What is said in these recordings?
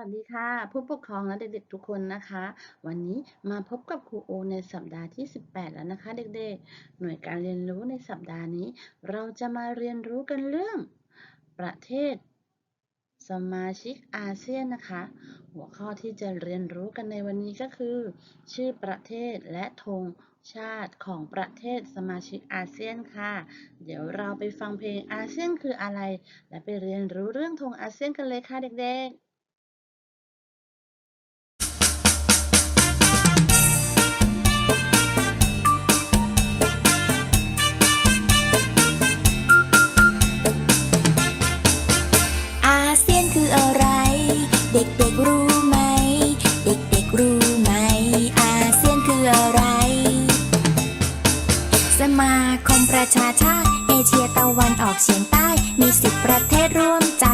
วัสดีค่ะ ผู้ปกครองและเด็กๆทุกคนนะคะ วันนี้มาพบกับครูโอในสัปดาห์ที่ 18 แล้วนะคะ เด็กๆ หน่วยการเรียนรู้ในสัปดาห์นี้ เราจะมาเรียนรู้กันเรื่อง ประเทศ สมาชิกอาเซียนนะคะ หัวข้อที่จะเรียนรู้กันในวันนี้ก็คือ ชื่อประเทศและธงชาติของประเทศสมาชิกอาเซียนค่ะ เดี๋ยวเราไปฟังเพลงอาเซียนคืออะไร และไปเรียนรู้เรื่องธงอาเซียนกันเลยค่ะเด็กๆ ออกเฉียงใต้ มีสิบประเทศร่วมใจร่ว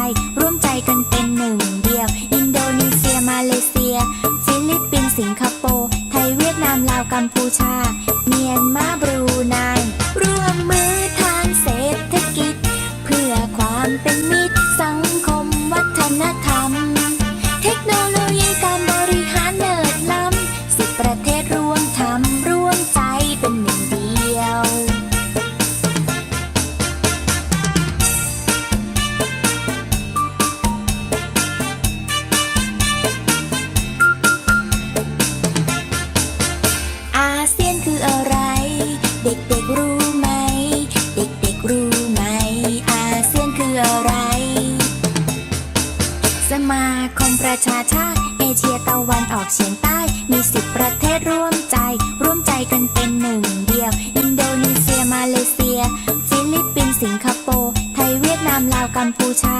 มใจ คมประชาชาติ เอเชียตะวันออกเฉียงใต้ มีสิบประเทศร่วมใจ ร่วมใจกันเป็นหนึ่งเดียว อินโดนีเซียมาเลเซีย ฟิลิปปินส์สิงคโปร์ ไทยเวียดนามลาวกัมพูชา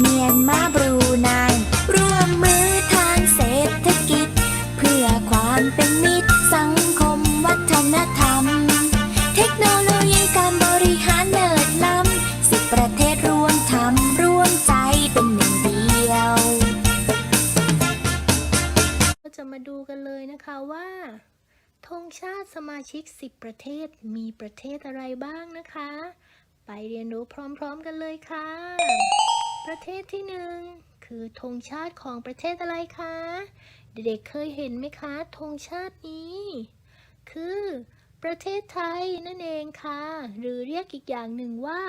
เมียนมาบรู มาดูกันเลยนะคะว่าธงชาติสมาชิก 10 ประเทศมีประเทศอะไรบ้างนะคะ ไปเรียนรู้พร้อมๆกันเลยค่ะ ประเทศที่หนึ่งคือธงชาติของประเทศอะไรคะ เด็กๆเคยเห็นไหมคะธงชาตินี้ คือประเทศไทยนั่นเองค่ะ หรือเรียกอีกอย่างหนึ่งว่า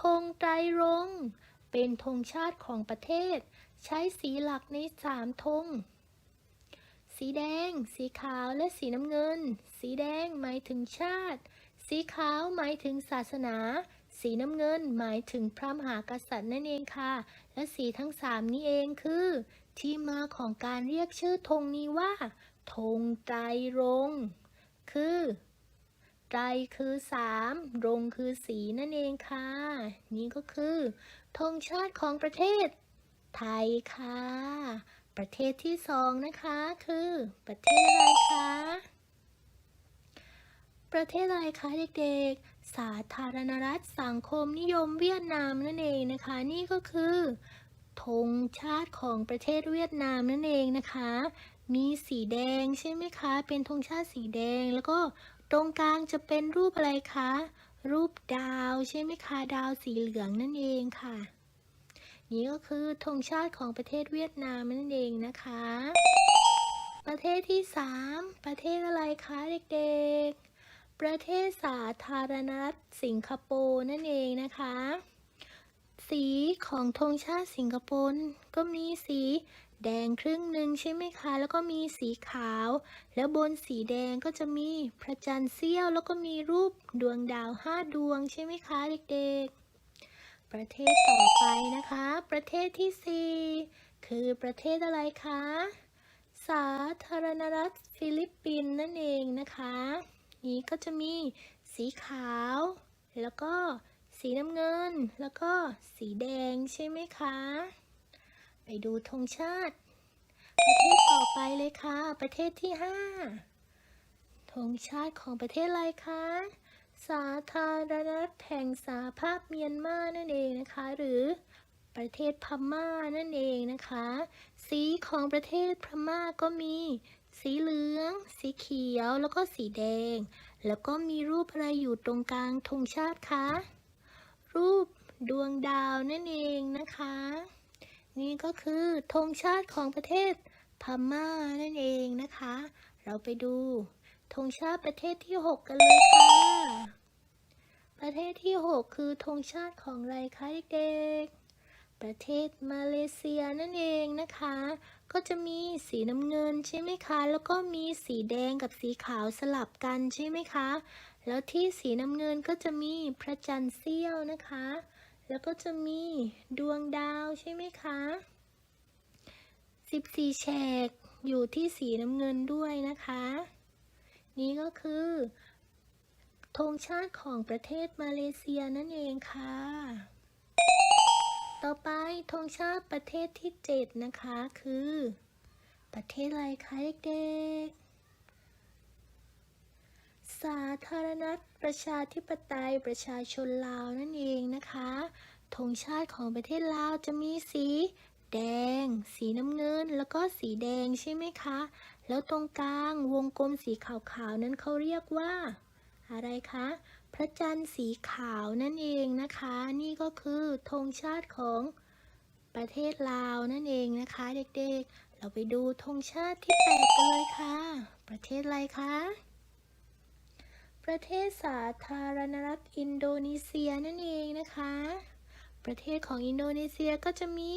ธงไตรรง เป็นธงชาติของประเทศ ใช้สีหลักในสามธง สีแดง สีขาวและสีน้ำเงิน สีแดงหมายถึงชาติ สีขาวหมายถึงศาสนา สีน้ำเงินหมายถึงพระมหากษัตริย์นั่นเองค่ะ และสีทั้งสามนี้เองคือ ที่มาของการเรียกชื่อธงนี้ว่าธงไตรรงคือไตรคือสามรงคือสีนั่นเองค่ะ นี่ก็คือธงชาติของประเทศไทยค่ะ ประเทศที่สองนะคะ คือ ประเทศอะไรคะ ประเทศอะไรคะเด็กๆ สาธารณรัฐสังคมนิยมเวียดนามนั่นเองนะคะ นี่ก็คือธงชาติของประเทศเวียดนามนั่นเองนะคะ มีสีแดงใช่ไหมคะ เป็นธงชาติสีแดงแล้วก็ตรงกลางจะเป็นรูปอะไรคะ รูปดาวใช่ไหมคะ ดาวสีเหลืองนั่นเองค่ะ นี่ก็คือธงชาติของประเทศเวียดนามนั่นเองนะคะ ประเทศที่สามประเทศอะไรคะเด็กๆ ประเทศสาธารณรัฐสิงคโปร์นั่นเองนะคะ สีของธงชาติสิงคโปร์ก็มีสีแดงครึ่งหนึ่งใช่ไหมคะ แล้วก็มีสีขาว แล้วบนสีแดงก็จะมีพระจันทร์เสี้ยว แล้วก็มีรูปดวงดาวห้าดวงใช่ไหมคะเด็กๆ ประเทศต่อไปนะคะ ประเทศที่สี่คือประเทศอะไรคะ สาธารณรัฐฟิลิปปินส์นั่นเองนะคะ นี้ก็จะมีสีขาว แล้วก็สีน้ำเงิน แล้วก็สีแดงใช่ไหมคะ ไปดูธงชาติ ประเทศต่อไปเลยค่ะ ประเทศที่ห้าธงชาติของประเทศอะไรคะ สาธารณรัฐแห่งสาภาพเมียนมานั่นเองนะคะ หรือประเทศพม่านั่นเองนะคะ สีของประเทศพม่าก็มี สีเหลือง สีเขียวแล้วก็สีแดง แล้วก็มีรูปอะไรอยู่ตรงกลางธงชาติคะรูปดวงดาวนั่นเองนะคะ นี่ก็คือธงชาติของประเทศพม่านั่นเองนะคะ เราไปดู ธงชาติประเทศที่ 6 กันเลยค่ะ ประเทศที่ 6 คือธงชาติของอะไรคะเด็กๆ ประเทศมาเลเซียนั่นเองนะคะ ก็จะมีสีน้ำเงินใช่ไหมคะ แล้วก็มีสีแดงกับสีขาวสลับกันใช่ไหมคะ แล้วที่สีน้ำเงินก็จะมีพระจันทร์เสี้ยวนะคะ แล้วก็จะมีดวงดาวใช่ไหมคะ14แฉกอยู่ที่สีน้ำเงินด้วยนะคะ นี่ก็คือธงชาติของประเทศมาเลเซียนั่นเองค่ะ ต่อไปธงชาติประเทศที่ 7 นะคะคือ ประเทศอะไรคะเด็กๆ สาธารณรัฐประชาธิปไตยประชาชนลาวนั่นเองนะคะธงชาติของประเทศลาวจะมีสี แดง สีน้ำเงิน แล้วก็สีแดงใช่ไหมคะ แล้วตรงกลางวงกลมสีขาวๆนั้นเขาเรียกว่า อะไรคะ พระจันทร์สีขาวนั่นเองนะคะ นี่ก็คือธงชาติของประเทศลาวนั่นเองนะคะ เด็กๆ เราไปดูธงชาติที่8กันเลยค่ะ ประเทศอะไรคะ ประเทศสาธารณรัฐอินโดนีเซียนั่นเองนะคะ ประเทศของอินโดนีเซียก็จะมี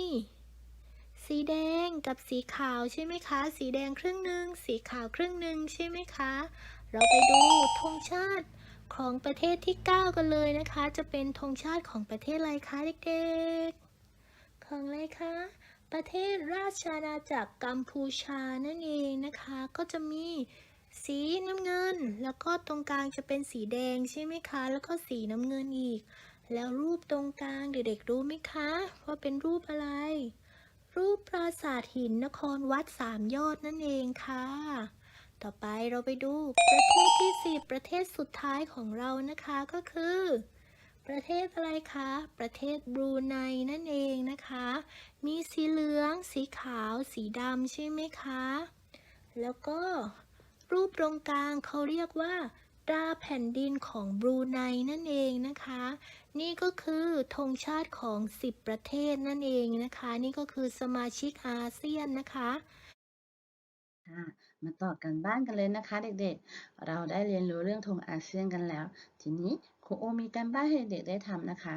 สีแดงกับสีขาวใช่ไหมคะ สีแดงครึ่งหนึ่งสีขาวครึ่งหนึ่งใช่ไหมคะ เราไปดูธงชาติของประเทศที่ 9 กันเลยนะคะ จะเป็นธงชาติของประเทศอะไรคะเด็กๆ ของอะไรคะ ประเทศราชอาณาจักรกัมพูชานั่นเองนะคะ ก็จะมีสีน้ำเงิน แล้วก็ตรงกลางจะเป็นสีแดงใช่ไหมคะ แล้วก็สีน้ำเงินอีก แล้วรูปตรงกลางเด็กๆรู้ไหมคะ ว่าเป็นรูปอะไร รูปปราสาทหินนครวัดสามยอดนั่นเองค่ะ ต่อไปเราไปดูประเทศที่สิบประเทศสุดท้ายของเรานะคะก็คือ ประเทศอะไรคะ ประเทศบรูไนนั่นเองนะคะ มีสีเหลือง สีขาว สีดำใช่ไหมคะ แล้วก็รูปตรงกลางเขาเรียกว่า ราแผ่นดินของบรูไนนั่นเองนะคะ นี่ก็คือธงชาติของ 10 ประเทศนั่นเองนะคะ นี่ก็คือสมาชิกอาเซียนนะคะค่ะมาต่อกันบ้านกันเลยนะคะ เด็กๆ เราได้เรียนรู้เรื่องธงอาเซียนกันแล้ว ทีนี้ครูโอมีการบ้านให้เด็กๆได้ทำนะคะ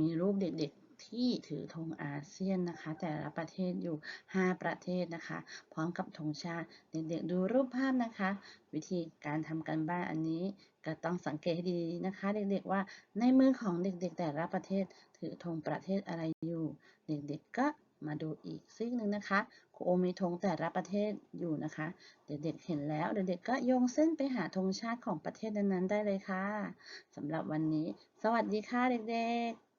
มีรูปเด็กๆ ที่ถือธงอาเซียนนะคะ แต่ละประเทศอยู่ 5 ประเทศนะคะ พร้อมกับธงชาติเด็กๆดูรูปภาพนะคะ วิธีการทำการบ้านอันนี้ก็ต้องสังเกตให้ดีนะคะ เด็กๆว่าในมือของเด็กๆ แต่ละประเทศถือธงประเทศอะไรอยู่ เด็กๆก็มาดูอีกซิกหนึ่งนะคะครูโอมีธงแต่ละประเทศอยู่นะคะ เด็กๆเห็นแล้วเด็กๆก็โยงเส้นไปหาธงชาติของประเทศนั้นๆได้เลยค่ะสำหรับวันนี้ สวัสดีค่ะเด็กๆ